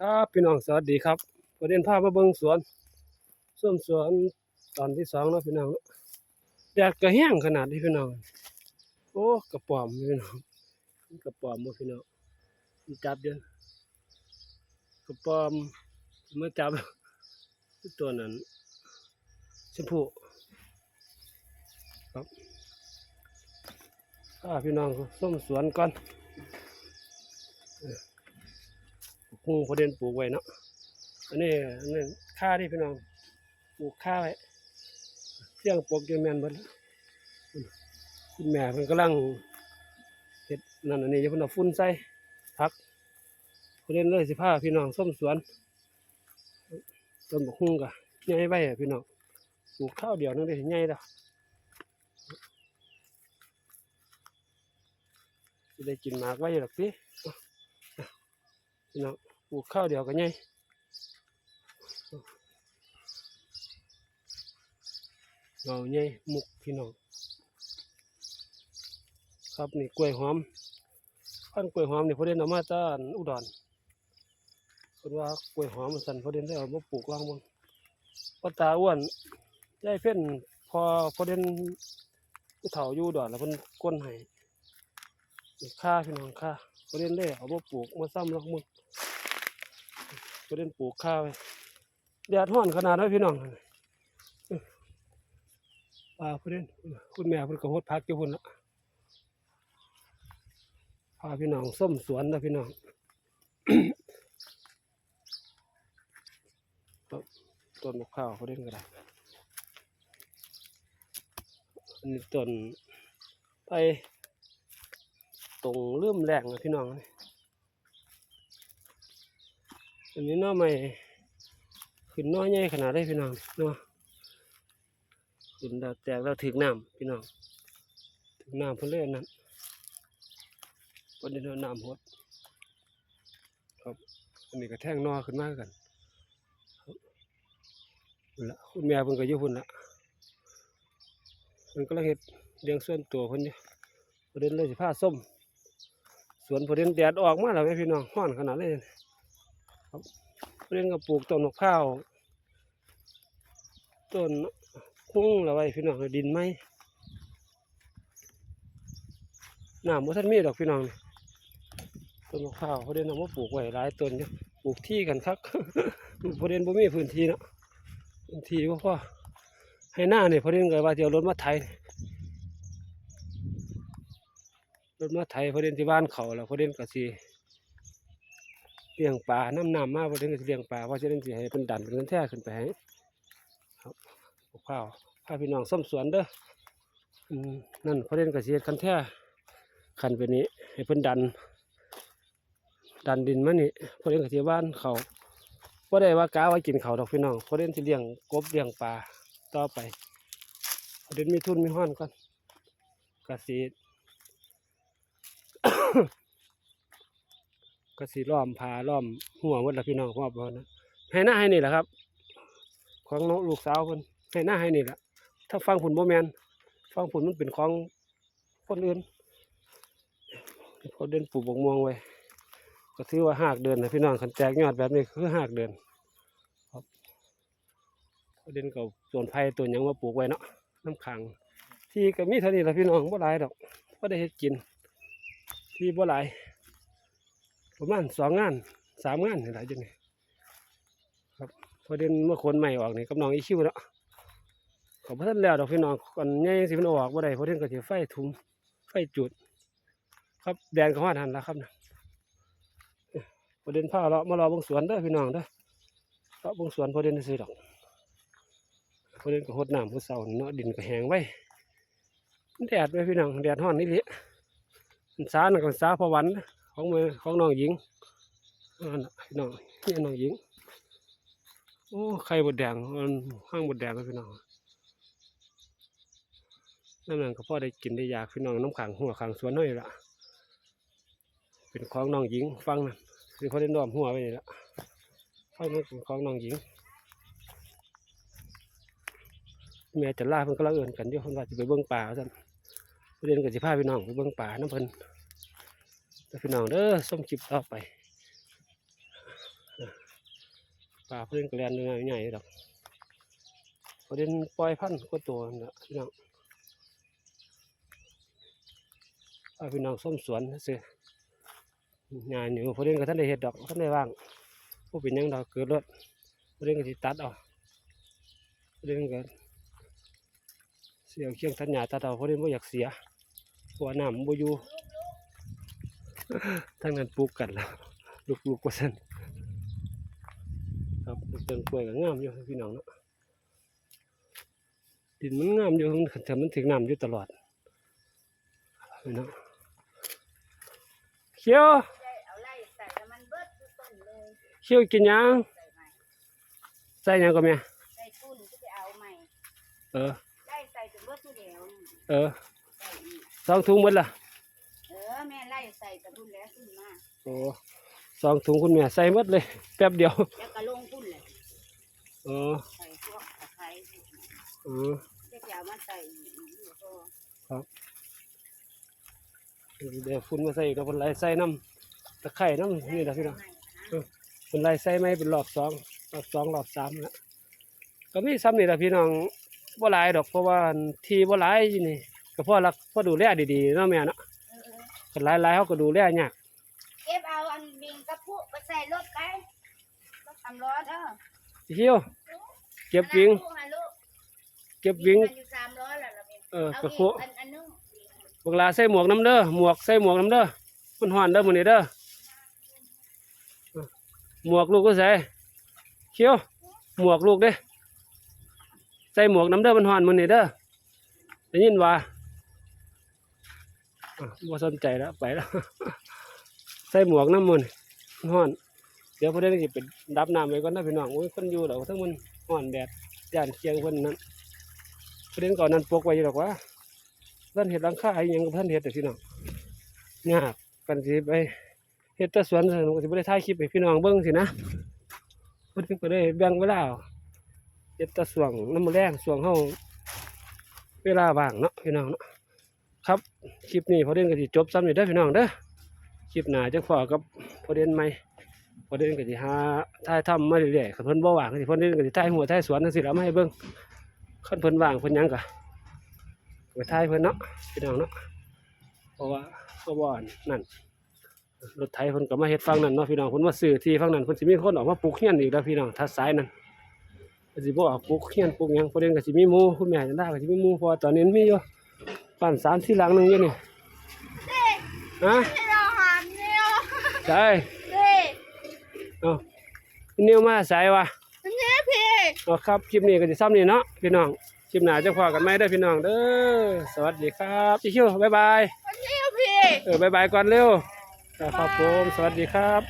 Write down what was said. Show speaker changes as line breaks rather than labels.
ครับพี่น้องสวัสดีครับประเด็นภาพมาเบิ่งสวนส้มสวนตอนที่สองเนาะพี่น้องแดดก็แห้งขนาดนี้พี่น้องโอ้กระป๋อมพี่น้องกระป๋อมบ่พี่น้องจับเดือนกระป๋อมมาจับตัวนั้นชมพูครับพี่น้องส้มสวนก่อน ปลูกประเด็นปลูกไว้เนาะอันนี้อันนี้ค่าที่พี่น้องปลูกค่าไว้เสี่ยงปลูกจนแมนบิดแล้วคุณแม่เพิ่นกำลังเฮ็ดนั่นอันนี้จะเพิ่นเอาฝุ่นใส่พักประเด็นเลยสิพาพี่น้องส้มสวนต้นบกฮุ่งก็ใหญ่ไว้อะพี่น้องปลูกข้าวเดียวนึงได้ใหญ่แล้วได้กินหมากไว้หรอกพี่พี่น้อง ปลูกข้าวเดียวกันไงเงาไงมุกพี่น้องครับนี่กล้วยหอมพันกล้วยหอมนี่พอเด่นเอามาจากอุดรคนว่ากล้วยหอมมันสั่นพอเด่นได้เอามาปลูกลองบนพ่อตาอ้วนยายเพ่นพอพอเด่นผู้เฒ่าอยู่อุดแล้วเพิ่นก้นห้นี่ค่าพี่น้องค่าพอเด่นได้เอามาปลูกมาซ้ำลอกมุนก็ เล่นปลูกข้าวแดดร้อนขนาดนั้นพี่น้องปลาเพื่อนคุณแม่เพิ่นก็ฮดพักอยู่พุ่นละพาพี่น้องส้มสวนนะพี่น้องต้นต้นมะพร้าวเขาเล่นก็ได้อันนี้ต้นไปตรงเริ่มแรงนะพี่น้องนี่ อันนี้น้อใหม่ขึ้นน้อใหญ่ขนาดได้พี่น้องเนาะขึ้นดาวแตกแล้วถึงน้ำพี่น้องถึงน้ำเพิ่นเลยอันนั้นวันนี้เราน้ำหดครับอันนี้ก็แท่งนอขึ้นมากันครันละคุณแม่เพิ่นก็อยู่พุ่นละเพิ่นก็เลยเฮ็ดเลี้ยงส่วนตัวเพิ่นอยู่ประเด็นเลยสิพาส้มสวนประเด็นแดดออกมาแล้วแม่พี่น้องร้อนขนาดเลย เรื่องกับปลูกต้นมะพร้าวต้นคุ้งละไว้พี่น้องดินไหมหน้ำมันท่านมีดอกพี่น้องนี่ต้นมะพร้าวเขาเดินเอามาปลูกไว้หลายต้นอยู่ยปลูกที่กันคักเขาเดินบ่มีพื้นที่เนาะพื้นที่บ่าพอให้หน้าเนี่ยเขาเดินก็ว่าเจะเอารถมาไถรถมาไถเขาเดินที่บ้านเขาแล้วเขาเดินก็สิ เลี้ยงปลาน้ำน้ำมาพอเดินก็สิเลี้ยงปลาเพราะฉะนั้นสิให้เป็นดันเป็นกันแท้ขึ้นไปให้ครับข้าวพาพี่น้องส้มสวนเด้อนั่นเพอเดินก็สิเฮ็ดคันแท้คันไปนี้ให้เพิ่นดัน ดันดินมานี่เพอเดินก็สิบ้านเขาบ่ได้ว่ากาไว้กินเขาดอกพี่น้องพอเดินสิเลี้ยงกบเลี้ยงปลาต่อไปเพอเดินมีทุนมีห้อนก่อนก็สิ ก็สิล้อมพาล้อมหัวหมดละพี่น้องพ่อบอนะให้หน้าให้นี่แหละครับ ของน้องลูกสาวคนให้หน้าให้นี่แหละถ้าฟังผุนบ่แมนฟังผุนมันเป็นของคนอื่นเขาเดินปลูกบกม่วงไว้ก็ถือว่าหากเดือนนะพี่น้องคันแตกยอดแบบนี้คือหากเดือนครับเขาเดินกับส่วนไผ่ตัวยังมาปลูกไว้เนาะน้ำขัง ที่ก็มีเท่านี้แหละพี่น้องบ่หลายดอกบ่ได้เฮ็ดกิน ที่บ่หลาย ประมาณสองงานสามงานนี่แหละจังนี่ครับพอเดินเมื่อคนใหม่ออกนี่กับน้องอีคิวเนาะขอบพระท่านแล้วดอกพี่น้องก่อนใหญ่สิมันออกบ่ได้พอเดินก็สิไฟทุมไฟจุด ครับแดนเขาหาทันแล้วครับนะพอเดินพาเราะมารอบงสวนเด้อพี่น้องเด้อเลาบงสวนพอเดินซื้อดอกพอเดินก็หดน้ำก็เสาเนาะดินก็แห้งไว้มันแดดไว้พี่น้องแดดห้อนนี่เลยสาหนักสาพอวันนะ ของมือของน้องหญิงพี่นองนี่น้องหญิงโอ้ไข่บดแดงมันห้างบดแดงเลยพี่น้องนั่นนั่นก็พ่อได้กินได้อยากพี่น้องน้ำขังหัวขังสวนน้อยละเป็นของน้องหญิงฟังนะคือเขาได้น้อมหัวไปนี่ละฟังมันเป็นของน้องหญิงแม่จะล่าเพิ่นก็ละเอินกันอยู่เพิ่นว่าจะไปเบิ่งป่าสั่นเรียนกับสิพาพี่น้องไปเบิ่งป่าน้ำเพิ่น พี่น้องเด้อส้มคลิปต่อไปปลาเพื่อนกระเรียนเนื้อใหญ่ดอกประเด็นปล่อยพันธุ์ก็ตัวน่ะพี่น้องเอาพี่น้องส้มสวนสิงานอยู่ประเด็นก็ท่านได้เห็ดดอกท่านได้ว่างผู้เป็นยังดอกเกิดรถประเด็นก็สิตัดเอาประเด็นก็เสียเคียงทันหญ้าตัดเอาประเด็นบ่อยากเสียเพราะว่าน้ำบ่อยู่ ทั้งนั้นปลูกกันแล้วลูกๆกว่าซั่นครับต้นกล้วยก็งามอยู่พี่น้องเนาะดินมันงามอยู่มันแต่มันถึงน้ำอยู่ตลอดพี่น้องเขียว
เอาไล่ใส่แล้วมันเบิดทุกต้นเลย
เขียวกินหยัง
ใส่ใหม่
ใส่หยังก็แม่
ใส่ปุ้นก็ไปเอาใหม่
เออ
ไล่ใส่จนเบิดทุกเดียวนี่
เออ
ใส่อีก
สองถุงหมดละ
เออแม่ไล่ใส่ กระปุ้นแล้วขึ้นมา
โอ้สองถุงคุณแม่ใส่หมดเลย แป๊บเดียว
แล้วก็ลงปุ้นเลย
เออ
ใส่พวกตะไคร้
เออ
เด็กยาวมาใส่อีกอยู่ก็
เดี๋ยวฝุ่นมาใส่อีกับคนไรใส่น้ำตะไคร่น้ำนี่แหละพี่น้อง
ให้นะ
คนไรใส่ไม่เป็นรอบสองรอบสองรอบสามแล้วก็มีซ้ำนี่แหละพี่น้องบ่หลายดอกเพราะว่าที่บ่หลายอยู่นี่ก็พอรักพอดูแลดีๆเนาะแม่เนาะ
เออเออ
คนหลายหลายๆเขาก็ดูแลยาก
เก็บเอาอันบิงกระปุกไปใส่รถไปรถทำร้อนเด้อ
เที่ยวเก็บวิ่ง
อันนั้นลูกให้ลูก
เก็บวิ่ง
มันอยู่สามร้อยแล้วล่ะแม่
เออ
เอา
กระ
อี
โคุ
กอันอันนึง
เวลาใส่หมวกน้ำเด้อหมวกใส่หมวกน้ำเด้อมันฮ้อนเด้อมื้อนี้เด้อเออหมวกลูกก็ใส่เขียวหมวกลูกเด้ใส่หมวกน้ำเด้อมันฮ้อนมื้อนี้เด้อได้ยินว่าอะ บ่สนใจแล้วไปแล้ว ใส่หมวกน้ำมันมันฮ้อน เดี๋ยวพอได้สิเป็นดับน้ำไว้ก่อนนะพี่น้องโอ้ยคนอยู่ดอกทั้งมันฮ้อนแดดย่านเคียงเพิ่นนั้นประเด็นก่อนนั้นปกไว้อยู่ดอกว่าท่านเห็ดหลังค่าอหยังท่านเห็ดแต่พี่น้องยากกันสิไปเห็ดตะสวนสนุกสิบ่ได้ถ่ายคลิปให้พี่น้องเบิ่งสินะพิ่นก็ได้แบ่งเวลาเห็ดตะสวงน้ำมอแรงสวงเฮาเวลาว่างเนาะพี่น้องเนาะ ครับ คลิปนี้พอเด่นก็สิจบซ้ำนี่เด้พี่น้องเด้อคลิปหน้าจะขอกับพอเด่นใหมพอเด่นก็สิหาถ่ายทำมาเรื่อยๆคันเพิ่นบ่ว่างก็สิพอเด่นก็สิถ่ายหัวถ่ายสวนจังซี่ล่ะมาให้เบิ่งคันเพิ่นว่างเพิ่นยังก็ไปทายเพิ่นเนาะพี่น้องเนาะเพราะว่าเพราะว่านั่นรถไถเพิ่นก็มาเฮ็ดฝั่งนั้นเนาะพี่น้องเพิ่นมาซื้อที่ฝั่งนั้นเพิ่นสิมีคนออกมาปลูกเฮียนอีกแล้วพี่น้องทัดสายนั้นเพิ่นสิบ่ออกปลูกเฮียนปลูกหยังประเด็นก็สิมีหมู่คุณแม่จันดาก็สิมีหมู่เพราะว่าตอนนี้มีอยู่ บ้าน3 4หลังหนึงอยู่นี่ฮะ
ให้เราหาเนี่ย
ใช่
เด้
เอ้านิวมาสายวะ
เนี่ยพี่
เอาครับคลิปนี้ก็สิซ้ำนี่เนาะพี่น้องคลิปหน้าจะพอกันไหมเด้อพี่น้องเด้อสวัสดีครับพี่คิวบ๊ายบาย
เนี่ยพี่
เออบายบายก่อนเร็วครับผมสวัสดีครับ